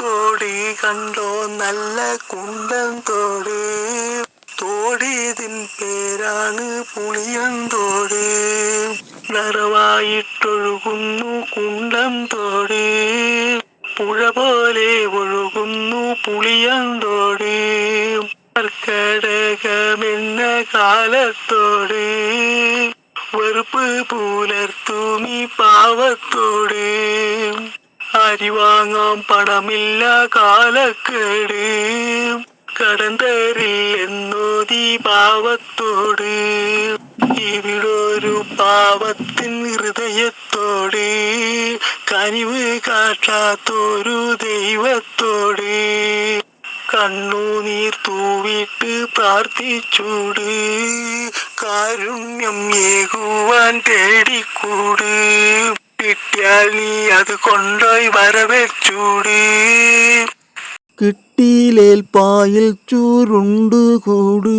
തോടി കണ്ടോ നല്ല കുണ്ടൻ തോടി. തോടിയതിൻ പേരാണ് തോടി. നിറവായിട്ടൊഴുകുന്നു കുണ്ടം തോടി. പുഴ പോലെ ഒഴുകുന്നു പുളിയന്തോട് കർക്കടകമെന്ന കാലത്തോട്. വെറുപ്പ് പുലർത്തുമി പാവത്തോട്. അരി വാങ്ങാൻ പണമില്ല കാലക്കേട്. കടം തരില്ലെന്നോതി പാവത്തോട് ഇവിടൊരു പാവത്തിൻ ഹൃദയത്തോട്. കനിവ് കാട്ടാത്തൊരു ദൈവത്തോട്. കണ്ണുനീർ തൂവിട്ട് പ്രാർത്ഥിച്ചൂട്. കാരുണ്യം ഏകുവാൻ തേടിക്കൂട്. കിട്ടിയാൽ നീ അത് കൊണ്ടോയി വരവേച്ചൂടി കിട്ടിയിലേൽ പായിൽ ചൂരുണ്ട് കൂട്